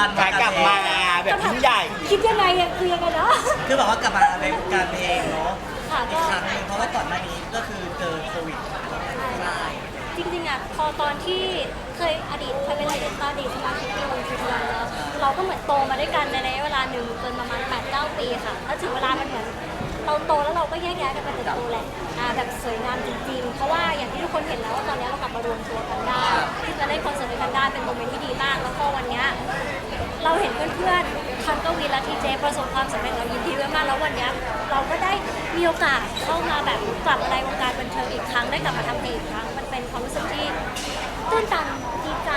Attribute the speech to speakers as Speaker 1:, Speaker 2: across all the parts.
Speaker 1: รัน
Speaker 2: ขากลับมาแบบยิ่งใหญ่
Speaker 3: คิดยังไงอะคือยังไงเนาะ
Speaker 1: คือแบบว่ากลับมาในวงการเพลงเนาะ
Speaker 3: ค่ะ
Speaker 1: อี
Speaker 3: ก็
Speaker 1: กครั้งหนึงเพราะว่าก่อนหน้านี้ก็คือเจอโควิดใช่
Speaker 3: จริงๆอะพอตอนที่เคยอดีตเคยเป็นอดีตอดีตสมาชิกวงทีวันแล้วเราก็เหมือนโตมาด้วยกันในระยะเวลาหนึ่งเกินประมาณ8 9ปีค่ะแล้วถึงเวลามันเหมือน เราโตแล้วเราก็แยกย้ายกันไปเติบโตแหละอ่าแบบสวยงามจริงๆ เพราะว่าอย่างที่ทุกคนเห็นแล้วว่าตอนนี้เรากลับมารวมตัวกันได้ที่จะเล่นคอนเสิร์ตด้วยกันได้เป็นโมเมนต์ที่ดีมาก แล้วก็วันเนี้ยเราเห็นเพื่อนๆทันกวีและทีเจประสบความสำเร็จเรายินดีด้วยมากแล้ววันเนี้ยเราก็ได้มีโอกาสเข้ามาแบบกลับมาในวงการบันเทิงอีกครั้งได้กลับมาทำเพลงอีกครั้งมันเป็นความรู้สึกที่ตื้นตันดีใจ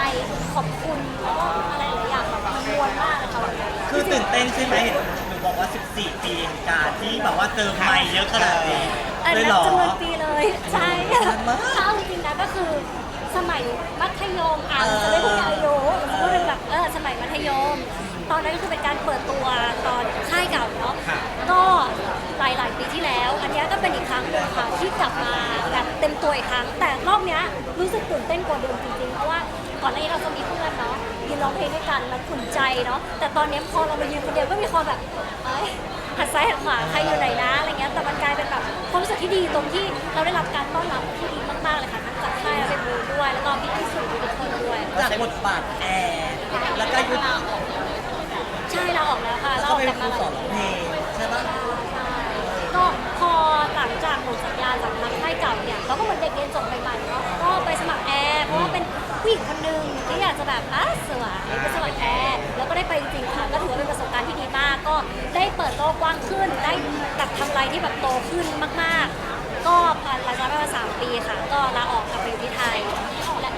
Speaker 3: ขอบคุณแล้วก็อะไรหลายอย่างแบบมันวลมากเลยค่ะวันนี้
Speaker 1: คือตื่นเต้นใช่ไหมเห็น บอกว่า 14 ปีแห่งการที่แบบว่าเจอใหม่เยอะขนาดนี้
Speaker 3: อัน
Speaker 1: เลย
Speaker 3: นั้
Speaker 1: เหร
Speaker 3: น
Speaker 1: อ
Speaker 3: จำนวนปีเลย ใช่
Speaker 1: นานมาก
Speaker 3: ถ้าเอาจริงๆนะก็คือสมัยมัธยมอะ
Speaker 1: เออ
Speaker 3: จะไม่พูดอายุจะพูดเป็นแบบเออสมัยมัธยม ตอนนั้นก็คือเป็นการเปิดตัวตอนค่ายเก่าเนาะ
Speaker 1: ค่ะ
Speaker 3: ก็หลายๆปีที่แล้ว อันเนี้ยก็เป็นอีกครั้งหนึ่งค่ะที่กลับมาแบบเต็มตัวอีกครั้ง แต่รอบเนี้ยรู้สึกตื่นเต้นกว่าเดิมจริงๆเพราะว่าก่อนหน้านี้เราจะมีเพื่อนเนาะ ยืนร้องเพลงด้วยกันแล้วขุนใจเนาะแต่ตอนเนี้ยพอเรามายืนคนเดียวก็มีความแบบเอ้ยหัดซ้ายหัดขวาใครอยู่ไหนนะอะไรเงี้ยแต่มันกลายเป็นแบบความรู้สึกที่ดีตรงที่เราได้รับการต้อนรับที่ดีมากๆเลยค่ะทั้งจากค่ายเป็นบูด้วย แล้วก็พี่ที่สื่อทุกคนด้วย
Speaker 1: จากบทบาทแอร์แล้วก็ยุทธ
Speaker 3: ใช่เราออกแล้วค่ะ
Speaker 1: แล้ว
Speaker 3: เรา
Speaker 1: ก็
Speaker 3: ออก
Speaker 1: เป็น
Speaker 3: จาก
Speaker 1: ครู
Speaker 3: มา
Speaker 1: สอนร้องเพลงใช่ปะ
Speaker 3: ใช่ก็พอหลังจากหมดสัญญาจากทางค่ายเก่าเนี่ยเราก็เหมือนเด็กเรียนจบใหม่ๆเนาะก็ไปสมัครแอร์เพราะว่าเป็น ผู้หญิงคนหนึ่งที่อยากจะแบบอะสวยไปสมัครแอร์แล้วก็ได้ไปจริงๆค่ะก็ถือว่าเป็นประสบการณ์ที่ดีมาก ก็ได้เปิดโลกกว้างขึ้น ได้แบบทำอะไรที่แบบโตขึ้นมากๆ ก็ผ่านหลังจากนั้นมาสามปีค่ะ ก็ลาออกกลับไปอยู่ที่ไทยและ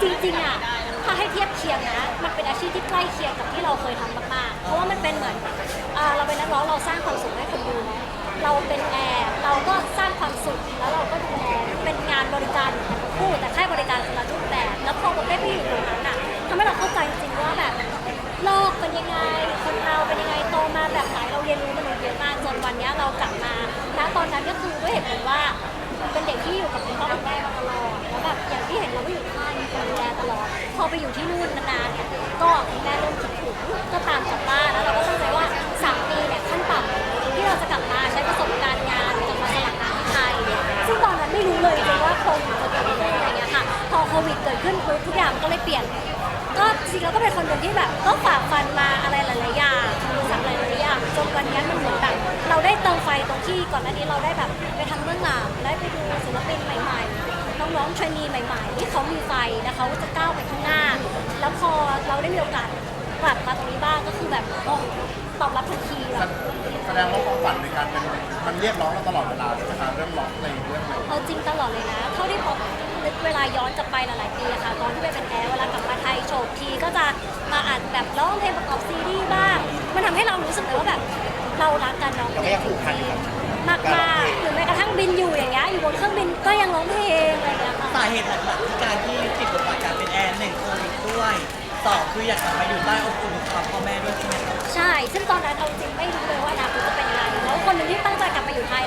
Speaker 3: จริงๆอะถ้าให้เทียบเคียงนะมันเป็นอาชีพที่ใกล้เคียงกับที่เราเคยทำมากๆ เพราะว่ามันเป็นเหมือนอ่าเราเป็นนักร้องเราสร้างความสุขให้คนดูเนาะเราเป็นแอร์เราก็สร้างความสุขแล้วเราก็ดูแลเป็น งานบริการทั้งคู่แต่แค่บริการคนละรูปแบบ แล้วพอเราได้ไปอยู่ตรงนั้นอะทำให้เราเข้าใจจริงๆว่าแบบโลกเป็นยังไง คนเราเป็นยังไงโตมาแบบไหนเราเรียนรู้มันเยอะมากจนวันเนี้ยเรากลับมาณตอนนั้นก็คือด้วยเหตุผลว่าเป็นเด็กที่อยู่กับคุณพ่อคุณแม่มาตลอดแล้วแบบอย่างที่เห็นเราก็อยู่ค่ายมีคนดูแลตลอด พอไปอยู่ที่นู่นนานๆเนี่ยก็คุณแม่เริ่มคิดถึงก็ตามกลับบ้านแล้วเราก็ตั้งใจว่า เปลี่ยน ก็จริงๆแล้วก็เป็นคนหนึ่งที่แบบก็ฝ่าฟันมาอะไรหลายๆอย่างอุปสรรคหลายๆอย่างจนวันนี้มันเหมือนแบบเราได้เติมไฟตรงที่ก่อนหน้านี้เราได้แบบไปทำเรื่องหลังได้ไปดูศิลปินใหม่ๆน้องๆเทรนนีใหม่ๆที่เขามีไฟนะเขาจะก้าวไปข้างหน้า แล้วพอเราได้มีโอกาสกลับมาตรงนี้บ้างก็คือแบบโอ้ตอบรับทันทีแบบ
Speaker 4: แสดงว่าความฝันในการเป็นมันเรียกร้องเราตลอดเวลาใช่ไหมคะเรื่องร้องเพลงเรื่องอะไร
Speaker 3: เอาจริง จะมาอัดแบบร้องเพลงประกอบซีรีส์บ้าง มันทำให้เรารู้สึกเลยว่าแบบเรารักการร้องเพลงจริงๆมากๆหรือแม้กระทั่งบินอยู่อย่างเงี้ยอยู่บนเครื่องบินก็ยังร้องเพลงอะไรอย่างเงี้ยค่ะ
Speaker 1: สาเหตุหลักๆที่การที่ติดบทบาทการเป็นแอร์หนึ่งโควิดด้วยสองคืออยากกลับมาอยู่ใต้อบอุ่นความพ่อแม่ด้วยใช่ไหมครับ
Speaker 3: ใช่ ซึ่งตอนนั้นเอาจริงไม่รู้เลยว่าอนาคตจะเป็นยังไงแล้วคนหนึ่งที่ตั้งใจกลับมาอยู่ไทย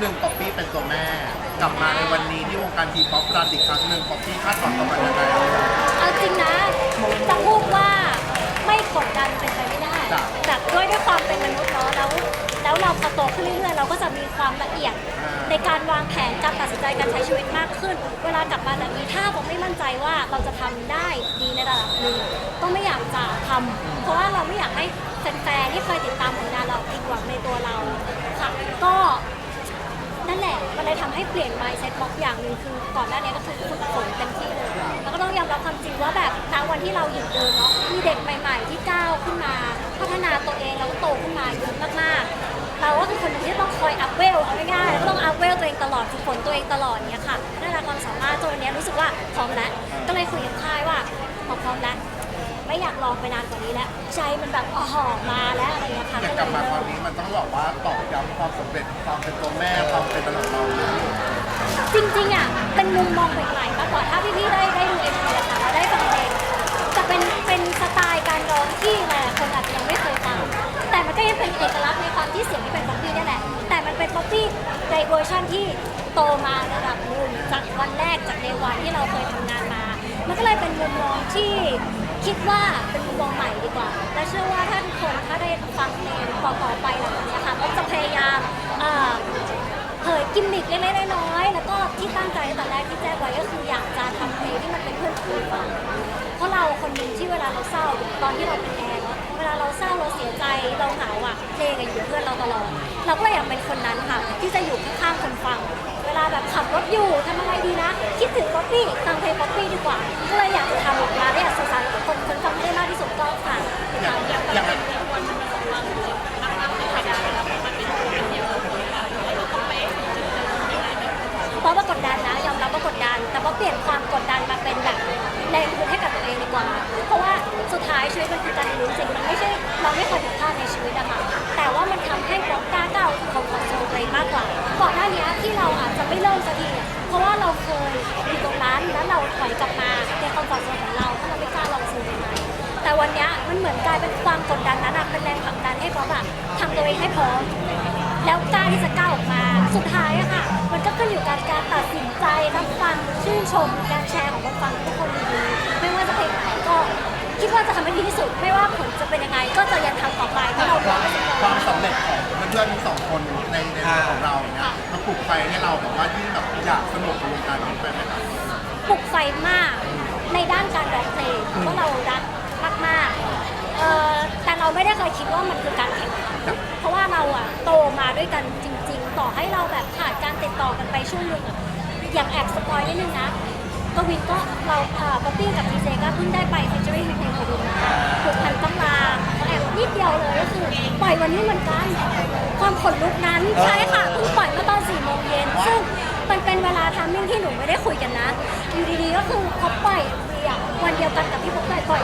Speaker 3: หนึ่งป๊อ
Speaker 4: ปปี้เป็นตัวแม่ กลับมาในวันนี้ที่วงการทีป๊อปรันอีกครั้งหนึ่งป๊อปปี้คาดหวังกับมันยังไง
Speaker 3: เอาจริงนะจะพูดว่าไม่กดดันเป็นไปไม่ได้
Speaker 4: จ้ะ
Speaker 3: แบบด้วยด้วยความเป็นมนุษย์เนาะแล้ว แล้วเราพอโตขึ้นเรื่อยๆ เราก็จะมีความละเอียด ในการวางแผนการตัดสินใจการใช้ชีวิตมากขึ้น เวลากลับมาแบบนี้ถ้าผมไม่มั่นใจว่าเราจะทำได้ดีในระดับหนึ่งก็ไม่อยากจะทำเพราะว่าเราไม่อยากให้แฟนๆที่เคยติดตามผลงานเราผิดหวังในตัวเราค่ะก็ นั่นแหละมันเลยทำให้เปลี่ยน mindset บล็อกอย่างหนึ่งคือก่อนหน้านี้ก็คือฝึกฝนเต็มที่เลย แล้วก็ต้องยอมรับความจริงว่าแบบณวันที่เราหยุดเดินเนาะมีเด็กใหม่ ๆ ที่ก้าวขึ้นมา พัฒนาตัวเองแล้วก็โตขึ้นมาเยอะมากๆ เราก็คือคนหนึ่งที่ต้องคอยอัพเวลเอาง่ายๆแล้วต้องอัพเวลตัวเองตลอดฝึกฝนตัวเองตลอดเนี้ยค่ะพัฒนาความสามารถจนวันนี้รู้สึกว่าพร้อมแล้วก็เลยคุยกับค่ายว่าพอพร้อมแล้ว ไม่อยากรอไปนานกว่านี้แล้วใจมันแบบอ๋อมาแล้วอะไรอย่างเงี้ยค่ะ
Speaker 4: อยาก
Speaker 3: ก็
Speaker 4: ก
Speaker 3: เล
Speaker 4: ลับ
Speaker 3: ย
Speaker 4: มาค
Speaker 3: เริ่
Speaker 4: ราว
Speaker 3: ม
Speaker 4: นี้มันต้องบอกว่าตอกย้ำความสำเร็จความเป็นตัวแม่ความเป็นอะไรของเรา
Speaker 3: จริงๆอะเป็นมุมมองใหม่ๆมากกว่าถ้าพี่ๆได้ได้ดูเอ็มวีนะคะแล้วได้ฟังเพลงจะเป็นเป็นสไตล์การร้องที่หลายๆคนอาจจะยังไม่เคยฟังแต่มันก็ยังเป็นเอกลักษณ์ในความที่เสียงที่เป็นป๊อปปี้นี่แหละแต่มันเป็นป๊อปปี้ในเวอร์ชันที่โตมาระดับหนึ่งจากวันแรกจากในวันที่เราเคยทำงานมา มันก็เลยเป็นมุมมองที่ คิดว่าเป็นมุมมองใหม่ดีกว่า และเชื่อว่าถ้าทุกคนถ้าได้ฟังเพลงต่อๆไปหลังจากนี้ค่ะก็จะพยายามเอ่อเผยกิมมิคเล็กๆน้อยๆแล้วก็ที่ตั้งใจตอนแต่แรกที่แจ้งไว้ก็คืออยากจะทำเพลงที่มันเป็นเพื่อนคุยฟังเพราะเราคนหนึ่งที่เวลาเราเศร้าตอนที่เราเป็นแอร์เนาะเวลาเราเศร้าเราเสียใจเราเหงาอะเพลงอยู่เพื่อนเราตลอดเราก็เลยอยากเป็นคนนั้นค่ะ ที่จะอยู่ข้างๆคนฟัง วลาแบบขับรถอยู่ทำอะไรดีนะ คิดถึงป๊อปปี้ฟังเพลงป๊อปปี้ดีกว่า ก็เลยอยากจะทำออกมาและอยากสื่อสารกับคนคนฟังให้ได้มากที่สุดก็ฝากติด
Speaker 4: อย่า
Speaker 3: ตางม
Speaker 4: อย่าง
Speaker 3: เพราะว่ากดดันนะยอมรับว่ากดดัน แต่ว่าเปลี่ยนความกดดันมาเป็นแบบแรงดึงให้กับตัวเองดีกว่า เพราะว่าสุดท้ายชีวิตมันคือการเรียนรู้จริง มันเหมือนกลายเป็นความกดดันนั้นอะเป็นแรงผลักดันให้ป๊อปอะทำตัวเองให้พร้อม แล้วกล้าที่จะก้าวออกมา สุดท้ายอะค่ะ มันก็ขึ้นอยู่กับการตัดสินใจรับฟังชื่นชม การแชร์ของคนฟังทุกคนดีๆไม่ว่าจะเพลงไหนก็ คิดว่าจะทำให้ดีที่สุด ไม่ว่าผลจะเป็นยังไง ก็จะยังทำต่อไปเพราะเราบอกไม่สม
Speaker 4: ความสำเร็จของเพื่อนๆทั้งสองคนในในตัวของเราเนี่ยมันปลุกไฟให้เราแบบว่ายิ่งแบบอยากสนุกกับวงการนี้ไปไหมครับ
Speaker 3: ปลุกไฟมากในด้านการร้องเพลงเพราะเรารักมากๆเอ่อแต่เราไม่ได้เคยคิดว่ามันคือการแข่งขันเพราะว่าเราอะโตมาด้วยกันจริง ๆ ต่อให้เราแบบขาดการติดต่อกันไปช่วงหนึ่งอะอย่างแอบสปอยนิดนึงนะกวินก็เราเอ่อป๊อปปี้กับพีเจก็เพิ่งได้ไปฟีเจอริ่งเพลงกวินมาผูกพันต้องลาแอบนิดเดียวเลยก็คือปล่อยวันนี้เหมือนกันความขนลุกนั้นใช่ค่ะเพิ่งปล่อยเมื่อตอนสี่โมงเย็นซึ่ง มันเป็นเวลาทามมิ่งที่หนูไม่ได้คุยกันนะ อยู่ดีๆก็คือเขาปล่อยเรีย วันเดียวกันกับที่ผมปล่อยปล่อย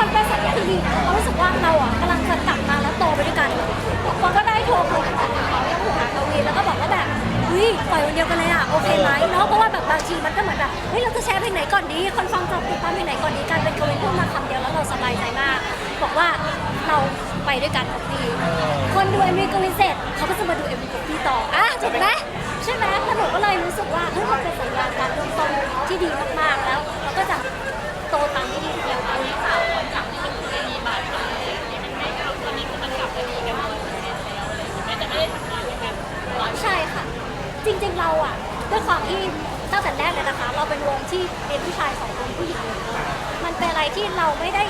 Speaker 3: มันเป็นสัญญาณที่ดีนะเรารู้สึกว่าเราอะกำลังจะกลับมาแล้วโตไปด้วยกันปอก็ได้โทรคุยกับเขายังหูหากวีแล้วก็บอกว่าแบบเฮ้ยปล่อยวันเดียวกันเลยอะโอเคไหมเนาะเพราะว่าแบบบางทีมันก็เหมือนแบบเฮ้ยเราจะแชร์เพลงไหนก่อนดีคนฟังจะติดตามเพลงไหนก่อนดีการเป็นกวินพูดมาคำเดียวแล้วเราสบายใจมาก บอกว่าเราไปด้วยกันกับพี่คนดูเอ็มวีกวินเสร็จเขาก็จะมาดูเอ็มวีกับพี่ต่ออะถูกไหมใช่ไหมแล้วหนูก็เลยรู้สึกว่าเฮ้ยมันเป็นสัญญาณการเริ่มต้นที่ดีมากๆแล้ว ตตามที่ดีเดียวกันสาวคนขับที่มีบาดหมางไม่เอาตอนนี้คือมันกลับไปดีกันหมดแม้แต่ไม่ได้ทำงานด้วยกันใช่ค่ะ จริงๆเราอะด้วยความที่ตั้งแต่แรกเลยนะคะ เราเป็นวงที่เป็นผู้ชายสองคนผู้หญิงหนึ่งคนมันเป็นอะไรที่เราไม่ได้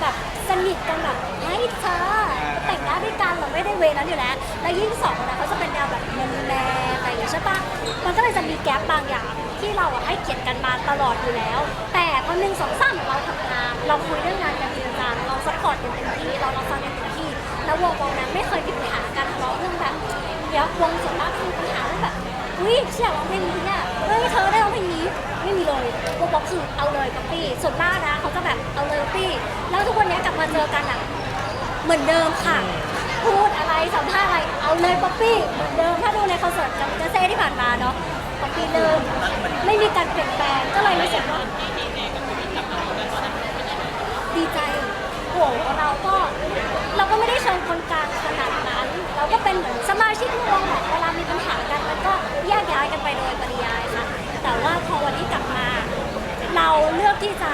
Speaker 3: แบบสนิทกันแบบเฮ้ยเธอแต่งหน้าด้วยกันเราไม่ได้เวนั้นอยู่แล้ว แล้วยิ่งสองคนนะเขาจะเป็นแนวแบบแมนแมนอะไรอย่างเงี้ยใช่ปะมันก็เลยจะมีแกลบบางอย่าง ที่เราอะให้เกียรติกันมาตลอดอยู่แล้ว แต่พอหนึ่งสองสามเราทำงานเราคุยเรื่องงานกันจริงจังเราซัพพอร์ตกันเต็มที่เราเราฟังกันเต็มที่ แล้ววงวงนั้นไม่เคยมีปัญหาการทะเลาะเรื่องแบบเดี๋ยววงส่วนมากมีปัญหาเรื่องแบบอุ้ยเชี่ยร้องเพลงนี้เนี่ยเฮ้ยเธอได้ร้องเพลงนี้ไม่มีเลยวงบอกคือเอาเลยกับปี้ส่วนมากนะเขาจะแบบเอาเลยกับปี้แล้วทุกวันนี้กลับมาเจอกันอะเหมือนเดิมค่ะ พูดอะไรสัมภาษณ์อะไรเอาเลยป๊อปปี้เหมือนเดิมถ้าดูในคอนเสิร์ตกับเจเซ่ที่ผ่านมาเนาะ ป๊อปปี้เดิมไม่มีการเปลี่ยนแปลงก็เลยรู้สึกว่าดีใจโหเราก็เราก็ไม่ได้เชิญคนกลางขนาดนั้น เราก็เป็นเหมือนสมาชิกวงแหละเวลามีปัญหากันมันก็แยกย้ายกันไปโดยปริยายค่ะแต่ว่าพอวันนี้กลับมา เราเลือกที่จะ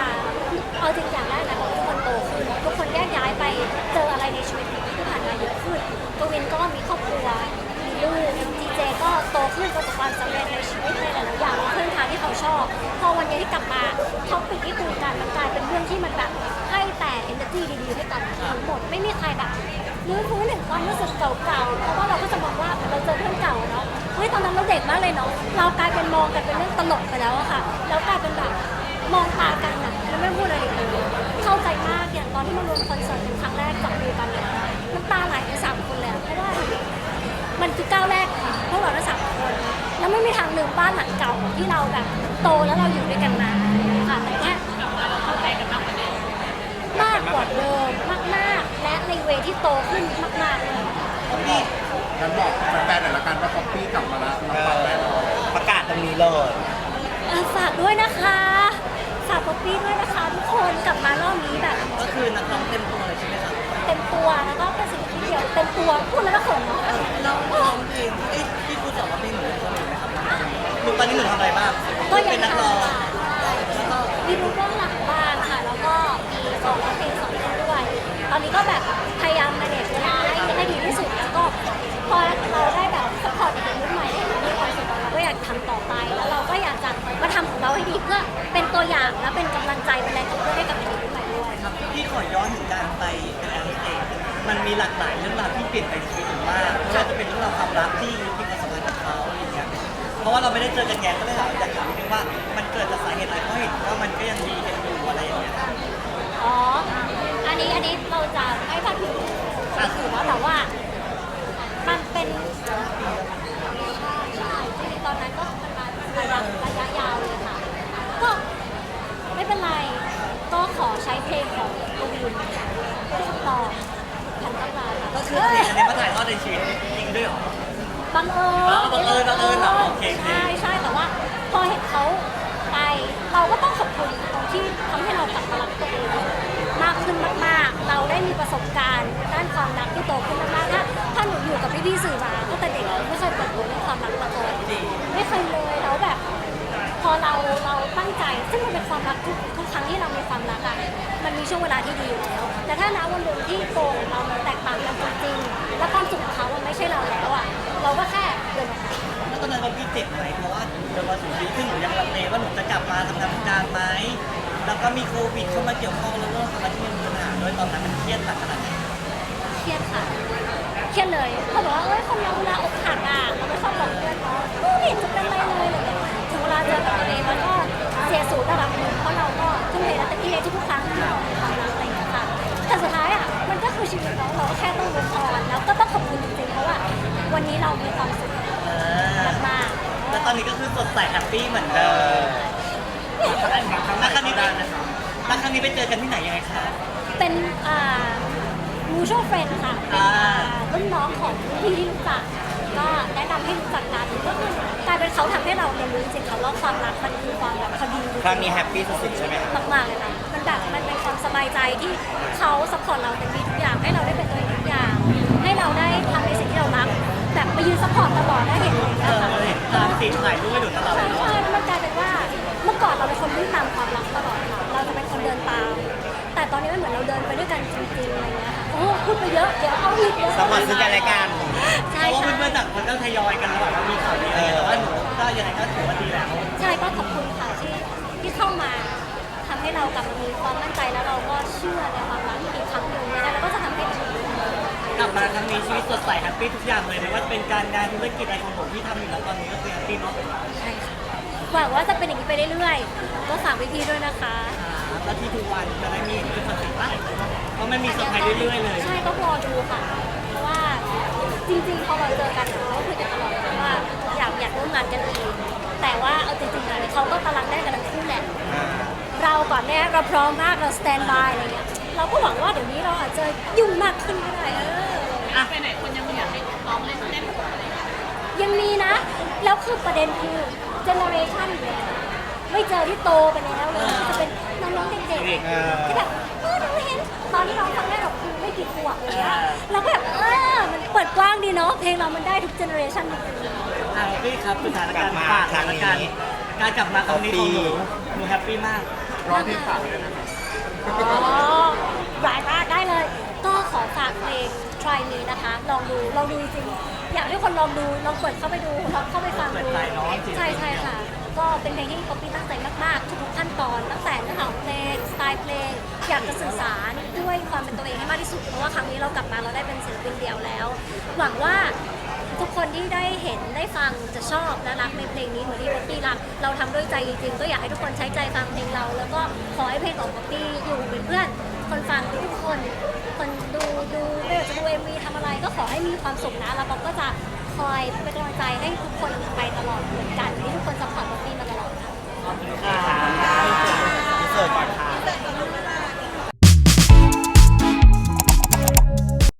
Speaker 3: เอาจริงอย่างแรกนะทุกคนโตขึ้นทุกคนแยกย้ายไปเจออะไรในชีวิตที่ผ่านมาเยอะขึ้นกวินก็มีครอบครัวมีลูก เจก็โตขึ้นประสบความสำเร็จในชีวิตในหลายๆอย่างในเส้นทางที่เขาชอบ พอวันนี้ที่กลับมาท็อปิกที่คุยกันมันกลายเป็นเรื่องที่มันแบบให้แต่ energy ดีๆให้กันทั้งหมดไม่มีใครแบบรื้อฟื้นถึงความรู้สึกเก่าๆ เพราะว่าเราก็จะมองว่าเราเจอเพื่อนเก่าเนาะ เฮ้ยตอนนั้นเราเด็กมากเลยเนาะ เรากลายเป็นมองกันเป็นเรื่องตลกไปแล้วอะค่ะ แล้วกลายเป็นแบบมองตากันอะแล้วไม่พูดอะไรเลยเข้าใจมากอย่างตอนที่มารวมคอนเสิร์ตเป็นครั้งแรกจับมือกันเนี่ยน้ำตาไหลไปสามคนเลยอะเพราะว่ามันคือก้าวแรก พวกเราทั้งสามคน แล้วไม่มีทางลืมบ้านหลังเก่าที่เราแบบโตแล้วเราอยู่ด้วยกันมาค่ะแต่เนี้ยเข้าใจกันมากกว่าเดิมมากกว่าเดิมมากๆ และในเวที่โตขึ้นมากๆเลย
Speaker 4: งั้นบอกแฟนๆหน่อยละกันว่าป๊อปปี้กลับมาแล้วเราฟังแน่นอน
Speaker 2: ประกาศตรงนี้นี้เลย
Speaker 3: เอ่อฝากด้วยนะคะฝากป๊อปปี้ด้วยนะคะทุกคนกลับมารอบนี้แบบ
Speaker 1: ก็คือนักร้องเต็มตัวเลยใช่ไหมครับ
Speaker 3: เต็มตัวแล้วก็เป็นศิลปิน เดียวเต็มตัวพูดแล้วก็เขินเนาะ
Speaker 1: เราร้องเพลงเอ้ยที่คุณสอนร้องเพลงหนูเล่นคนอื่นไหมครับหนูตอนนี้หนูทำอะไรบ้าง
Speaker 3: ก็ยั
Speaker 1: เป็
Speaker 3: ง
Speaker 1: นนักร้อง
Speaker 3: ทำค่ะ
Speaker 1: แล้วก็
Speaker 3: มีรู้เรื่องหลังบ้างค่ะ แล้วก็มีสอนร้องเพลงสอนเต้นด้วย ตอนนี้ก็แบบพยายาม manage เวลาให้ให้ดีที่สุดแล้วก็พอเราได้แบบสปอร์ตเด็กรุ่นใหม่ได้มีความสุขเราก็อยากทำต่อไป แล้วเราก็อยากจะมาทำของเราให้ดีเพื่อเป็นตัวอย่างและเป็นกำลังใจเป็นแรงกระตุ้นให้กับเด็กรุ่นใหม่ด้วย
Speaker 1: ครับพี่ขอย้อนถึง มันมีหลากหลายเรื่องราวที่เปลี่ยนไปชีวิตหนูมากไม่ว่าจะเป็นเรื่องราวความรักที่มีความสัมพันธ์กับเขาอะไรอย่างเงี้ยเพราะว่าเราไม่ได้เจอกันแยก็เลยอยากถามนิดนึงว่ามันเกิดจากสาเหตุอะไรเพราะเห็นว่ามันก็ยังดีกันอยู่อะไรอย่างเงี้ย
Speaker 3: อ๋อ อันนี้อันนี้เราจะไม่พลาดพิงถือว่าแต่ว่า มันเป็นใช่ใช่จริงๆตอนนั้นก็มันมาระยะระยะยาวเลยค่ะ ก็ไม่เป็นไร ก็ขอใช้เพลงของกวินต่อ พันตั้งนาน
Speaker 1: ก็คือเพลงอันนี้มาถ่ายทอดในชีวิตจริงด้วยเหรอ
Speaker 3: บังเอิญ
Speaker 1: อ๋อบังเอิญบังเอิญเหรอโอเคโอเค
Speaker 3: ใช่ใช่แต่ว่าพอเห็นเขาไปเราก็ต้องขอบคุณตรงที่ทำให้เรากลับมารักตัวเองมากขึ้นมากๆ เราได้มีประสบการณ์ด้านความรักที่โตขึ้นมากๆถ้าถ้าหนูอยู่กับพี่ๆสื่อมาตั้งแต่เด็กไม่เคยเปิดเผยเรื่องความรักมาก่อน
Speaker 1: จริง
Speaker 3: ไม่เคยเลยแล้วแบบ พอเราเราตั้งใจ ซึ่งมันเป็นความรักทุกทุกครั้งที่เรามีความรักอะมันมีช่วงเวลาที่ดีอยู่แล้ว แต่ถ้าณวันหนึ่งที่โกงเร เจ็
Speaker 1: บไหมเพราะว่าเดินมาถึงชีวิตซึ่งหนูยังลังเลว่าหนูจะกลับมาทำงานวงการไหมแล้วก็มีโควิดเข้ามาเกี่ยวข้องแล้วเรื่องความรักที่มีปัญหาด้วยตอนนั้นมันเครียดหนักขนาดไหน
Speaker 3: เครียดค่ะ เครียดเลย เขาบอกว่าเอ้ยคนเราเวลาอกหักอะเราไม่ชอบบอกเพื่อนเนาะไม่เห็นจะเป็นไรเลยอะไรอย่างเงี้ยถึงเวลาเจอกับตัวเองมันก็เสียสูญระดับหนึ่งเพราะเราก็ทุ่มเทและเต็มที่ทุกครั้งที่เรามีความรักอะไรอย่างเงี้ยค่ะ แต่สุดท้ายอะมันก็คือชีวิตเราเราก็แค่ต้องมุกออนแล้วก็ต้องขอบคุณจริงๆเพราะว่าวันนี้เรามีความสุข
Speaker 1: เออ
Speaker 3: มากๆ
Speaker 1: แล้วตอนนี้ก็คือ สดใสแฮปปี้เหมือนเดิมแล้วครั้งนี้ไปแล้วครั้งนี้ไปเจอกันที่ไหนยังไงคะ
Speaker 3: เป็นอ่า mutual friend ค่ะเป็น
Speaker 1: อ่า
Speaker 3: อ่ารุ่นน้องของพี่ที่รู้จักก็แนะนำให้รู้จักกันก็คือกลายเป็นเขาทำให้เราเรียนรู้จริงๆเขาว่าความรักมันคือความแบบพอดี
Speaker 2: ครั้งนี้แฮปปี้สุดๆใช่ไหมครับ
Speaker 3: มากๆเลยค่ะมันแบบมันเป็นความสบายใจที่เขาสปอร์ตเราเต็มที่ทุกอย่างให้เราได้เป็นตัวเองทุกอย่าง ให้เราได้ทำในสิ่งที่เรารัก แบบมายืนสปอร์ตตลอดได้เห็นเลยนะ
Speaker 1: อ
Speaker 3: คะ
Speaker 1: เห็นตามสีถ่ายรูปให้ดูตลอดเล
Speaker 3: ใช่
Speaker 1: ยเนาะ
Speaker 3: ใช่แล้วมันกลายเป็นว่าเมื่อก่อนเราเป็นคนวิ่งตามความรักตลอดค่ะ เราจะเป็นคนเดินตาม แต่ตอนนี้มันเหมือนเราเดินไปด้วยกันจริงๆอะไรเงี้ยค่ะ โอ้พูดไปเยอะ เดี๋ยวเอาอีกเดี๋ยว
Speaker 2: สปอร์ตซึ่งกันและกัน
Speaker 1: เพ
Speaker 3: ใช่
Speaker 1: ราะว่า
Speaker 3: ใช่
Speaker 1: เพื่อนๆต่างคนก็ทยอยกันระหว่างว่ามีข่าวดีอะไรแต่ว่าหนูก็ยังไงก็ถือว่าดีแล้ว
Speaker 3: ใช่ก็ขอบคุณค่ะที่ที่เข้ามาทำให้เรากลับมามีความมั่นใจแล้วเราก็เชื่อในความรักอีกครั้งหนึ่งนะคะแล้วก็จะ
Speaker 1: กลับมาครั้งนี้ชีวิตสดใสแฮปปี้ทุกอย่างเลยไม่ว่าจะเป็นการงานธุรกิจอะไรของผมที่ทำอยู่แล้วตอนนี้ก็คือแฮปปี้เนาะ
Speaker 3: ใช่ค่ะหวังว่าจะเป็นอย่างนี้ไปเรื่อยๆก็ฝากพี่ๆด้วยนะคะ
Speaker 1: อ่าแล้วที่ทุกวันจะได้มีเห็นที่คอนเสิร์ตบ้างเพราะมันมีเซอร์ไพรส์เรื่อยๆเลย
Speaker 3: ใช่ต้องรอดูค่ะ เพราะว่าจริงๆพอเราเจอกันเราก็คุยกันตลอดว่าอยากอยากร่วมงานกันอีกแต่ว่าเอาจริงๆเลยเขาก็กำลังได้กันทั้งคู่แหละเราก่อนเนี่ยเราพร้อมมากเราสแตนบายอะไรเงี้ยเราก็หวังว่าเดี๋ยวนี้เราอาจจะยุ่งมากขึ้นก็ได้เออ
Speaker 1: อะ
Speaker 5: ไปไหนคนยังไม่อยากให้น้องเล่นเล่นอะไรอย่างเงี้ย
Speaker 3: ยังมีนะ แล้วคือประเด็นคือเจเนอเรชันไม่เจอที่โตไปแล้วเลยจะเป็นน้องๆเด็กๆ
Speaker 2: เออ
Speaker 3: ที่แบบเออเราเห็นตอนที่เราฟังได้แบบคือไม่กี่ขวบเลยอะเราก็แบบเออมันเปิดกว้างดีเนาะเพลงเรามันได้ทุกเจเนอเรชันจริงๆ
Speaker 1: อะพี่ครับสุดท้ายแล้วการ
Speaker 2: กลับมา
Speaker 1: ฝาก
Speaker 2: ครั้งนี้
Speaker 1: การการกลับมาครั้งนี้ของหนู
Speaker 2: ปี
Speaker 1: หนูแฮปปี้มาก
Speaker 4: ร้องเพลงฝากด้วยนะครับ
Speaker 3: อ๋อรายมากได้เลย ก็ขอฝากเพลง try me นะคะ ลองดูลองดูจริงๆอยากให้ทุกคนลองดูลองเปิดเข้าไปดูลองเข้าไปฟัง
Speaker 1: เปิ
Speaker 3: ดู
Speaker 1: ดใจเนอะจริงๆ
Speaker 3: ใช่ใช่ค่ะ ก็เป็นเพลงที่ป๊อปปี้ตั้งใจมากๆทุกๆขั้นตอนตั้งแต่เนื้อหาของเพลงสไตล์เพลง อยากจะสื่อสารด้วยความเป็นตัวเองให้มากที่สุดเพราะว่าครั้งนี้เรากลับมาเราได้เป็นศิลปินเดี่ยวแล้ว หวังว่าทุกคนที่ได้เห็นได้ฟังจะชอบและรักในเพลงนี้เหมือนที่ป๊อปปี้รักเราทำด้วยใจจริงๆก็อยากให้ทุกคนใช้ใจฟังเพลงเรา แล้วก็ขอให้เพลงของป๊อปปี้อยู่เป็นเพื่อน คนฟังทุกคน คนดูดูไม่ว่าจะดูเอ็มวีทำอะไรก็ขอให้มีความสุขนะแล้วป๊อปก็จะคอยเป็นกำลังใจให้ทุกคนไปตลอดเหมือนกันที่ทุกคนสปอร์ตป๊อปปี้มาตลอดค่ะ
Speaker 1: ขอบคุณค่ะ
Speaker 2: เสิร์ฟก่อนค่ะ